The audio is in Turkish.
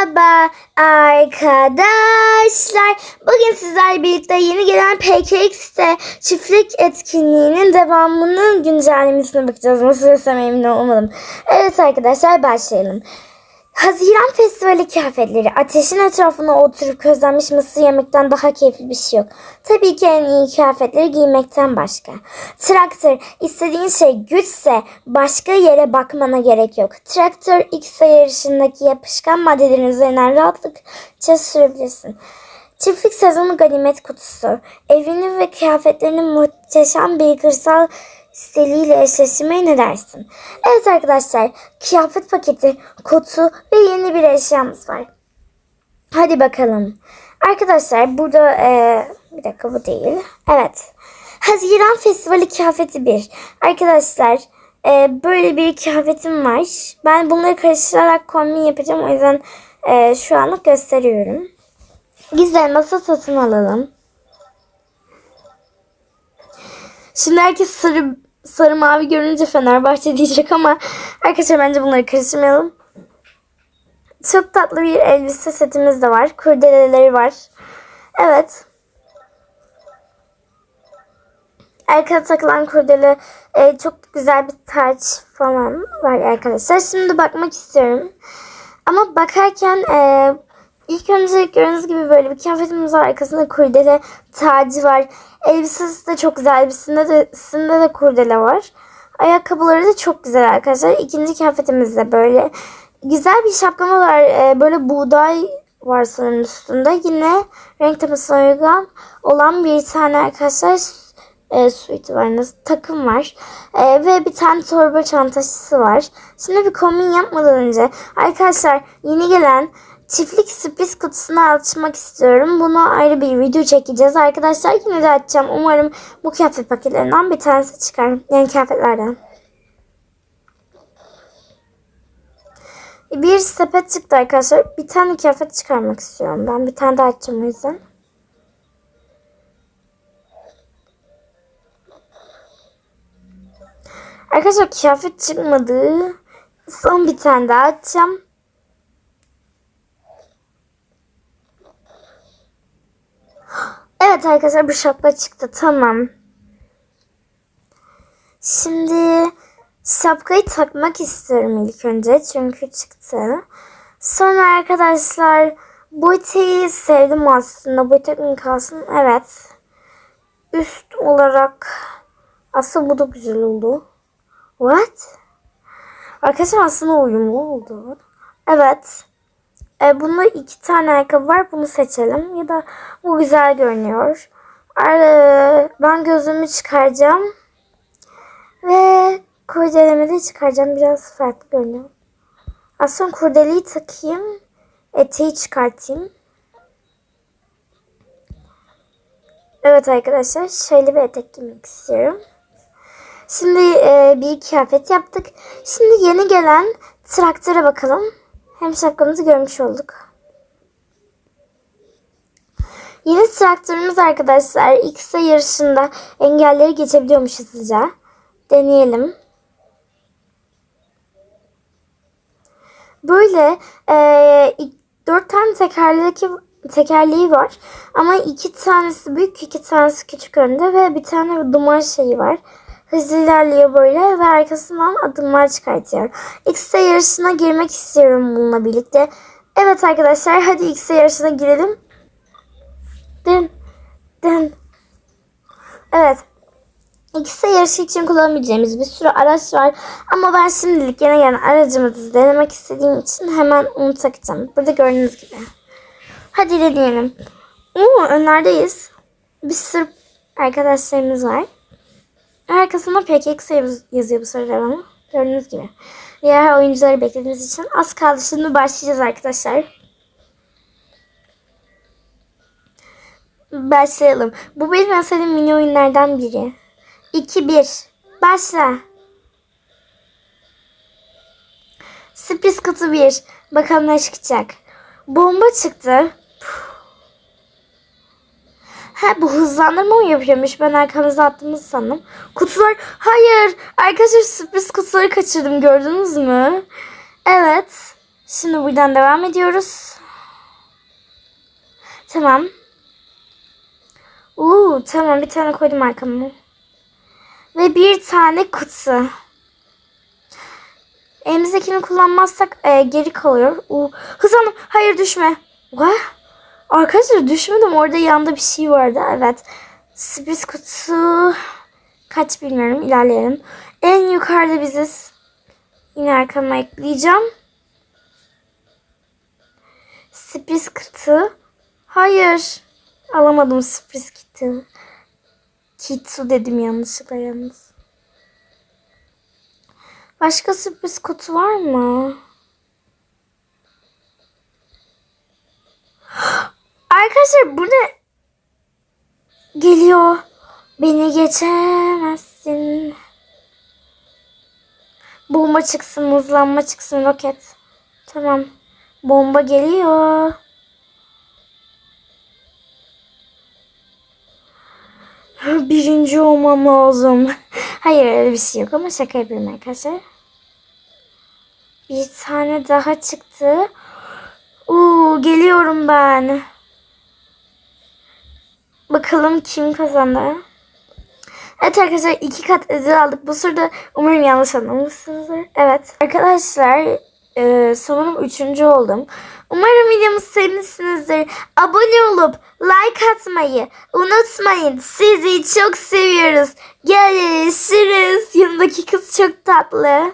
Merhaba arkadaşlar. Bugün sizlerle birlikte yeni gelen PKX'te çiftlik etkinliğinin devamının güncellemesine bakacağız. Nasıl desem emin olamadım. Evet arkadaşlar başlayalım. Haziran Festivali kıyafetleri. Ateşin etrafına oturup közlenmiş mısır yemekten daha keyifli bir şey yok. Tabii ki en iyi kıyafetleri giymekten başka. Traktör, istediğin şey güçse başka yere bakmana gerek yok. Traktör X yarışındaki yapışkan maddelerin üzerinden rahatlıkça sürebilirsin. Çiftlik sezonu ganimet kutusu. Evini ve kıyafetlerini muhteşem bir kırsal stiliyle eşleştirmeye ne dersin? Evet arkadaşlar, kıyafet paketi, kutu ve yeni bir eşyamız var. Hadi bakalım. Arkadaşlar burada e, bir dakika bu değil. Evet. Haziran Festivali kıyafeti 1. Arkadaşlar e, böyle bir kıyafetim var. Ben bunları karıştırarak kombin yapacağım. O yüzden e, şu anlık gösteriyorum. Güzel masa satın alalım. Şimdi herkes sarı sarı mavi görünce Fenerbahçe diyecek ama arkadaşlar bence bunları karıştırmayalım. Çok tatlı bir elbise setimiz de var. Kurdeleleri var. Evet. Arkada takılan kurdele e, çok güzel bir taç falan var arkadaşlar. Şimdi bakmak istiyorum. Ama bakarken e, ilk önce gördüğünüz gibi böyle bir kıyafetimiz var. Arkasında kurdele tacı var. Elbisesi de çok güzel. Elbisinde de, elbisinde de kurdele var. Ayakkabıları da çok güzel arkadaşlar. İkinci kıyafetimiz de böyle. Güzel bir şapkama var. E, böyle buğday var sanırım üstünde. Yine renk temasına uygun olan bir tane arkadaşlar e, suiti var. Nasıl, takım var. E, ve bir tane torba çantası var. Şimdi bir kombin yapmadan önce arkadaşlar yeni gelen çiftlik sürpriz kutusunu açmak istiyorum. Bunu ayrı bir video çekeceğiz arkadaşlar. Yine de açacağım. Umarım bu kıyafet paketlerinden bir tanesi çıkar. Yani kıyafetlerden. Bir sepet çıktı arkadaşlar. Bir tane kıyafet çıkarmak istiyorum. Ben bir tane daha açacağım o yüzden. Arkadaşlar kıyafet çıkmadı. Son bir tane daha açacağım. Evet arkadaşlar bir şapka çıktı. Tamam. Şimdi şapkayı takmak istiyorum ilk önce. Çünkü çıktı. Sonra arkadaşlar bu eteği sevdim aslında. Bu etek mi kalsın? Evet. Üst olarak aslında bu da güzel oldu. What? Arkadaşlar aslında uyumlu oldu. Evet. E, bunda iki tane ayakkabı var. Bunu seçelim. Ya da bu güzel görünüyor. E, ben gözümü çıkaracağım. Ve kurdelemi de çıkaracağım. Biraz farklı görünüyor. Aslında kurdeleyi takayım. Eteği çıkartayım. Evet arkadaşlar. Şöyle bir etek giymek istiyorum. Şimdi e, bir kıyafet yaptık. Şimdi yeni gelen traktöre bakalım. Hem şapkamızı görmüş olduk. Yeni traktörümüz arkadaşlar X'e yarışında engelleri geçebiliyormuş hızlıca. Deneyelim. Böyle e, dört tane tekerleki tekerleği var. Ama iki tanesi büyük, iki tanesi küçük önde ve bir tane duman şeyi var. Hızlı ilerliyor böyle ve arkasından adımlar çıkartıyor. X'e yarışına girmek istiyorum bununla birlikte. Evet arkadaşlar hadi X'e yarışına girelim. Dın dın. Evet. X'e yarışı için kullanabileceğimiz bir sürü araç var. Ama ben şimdilik yine gelen aracımızı denemek istediğim için hemen onu takacağım. Burada gördüğünüz gibi. Hadi deneyelim. Oo, önlerdeyiz. Bir sürü arkadaşlarımız var. Arkasında PKX yazıyor bu sorular ama. Gördüğünüz gibi. Diğer oyuncuları beklediğiniz için az kaldı. Şimdi başlayacağız arkadaşlar. Başlayalım. Bu benim en sevdiğim mini oyunlardan biri. 2-1. Başla. Sürpriz kutu 1. Bakalım ne çıkacak. Bomba çıktı. Ha bu hızlandırma mı yapıyormuş? Ben arkamıza attığımızı sandım. Kutular. Hayır. Arkadaşlar sürpriz kutuları kaçırdım. Gördünüz mü? Evet. Şimdi buradan devam ediyoruz. Tamam. Uuu tamam bir tane koydum arkama. Ve bir tane kutu. Elimizdekini kullanmazsak e, geri kalıyor. Uu, hızlandım. Hayır düşme. Vah. Arkadaşlar düşmedim. Orada yanda bir şey vardı. Evet. Sürpriz kutu. Kaç bilmiyorum. İlerleyelim. En yukarıda biziz. Yine arkama ekleyeceğim. Sürpriz kutu. Hayır. Alamadım sürpriz kutu. Kitsu dedim yanlışlıkla yalnız. Başka sürpriz kutu var mı? Arkadaşlar bu ne? Geliyor. Beni geçemezsin. Bomba çıksın, hızlanma çıksın, roket. Tamam. Bomba geliyor. Birinci olmam lazım. Hayır öyle bir şey yok ama şaka yapıyorum arkadaşlar. Bir tane daha çıktı. Uuu geliyorum ben. Bakalım kim kazandı. Evet arkadaşlar iki kat ödül aldık. Bu sırada umarım yanlış anlamışsınızdır. Evet arkadaşlar e, sanırım üçüncü oldum. Umarım videomu sevmişsinizdir. Abone olup like atmayı unutmayın. Sizi çok seviyoruz. Görüşürüz. Yanındaki kız çok tatlı.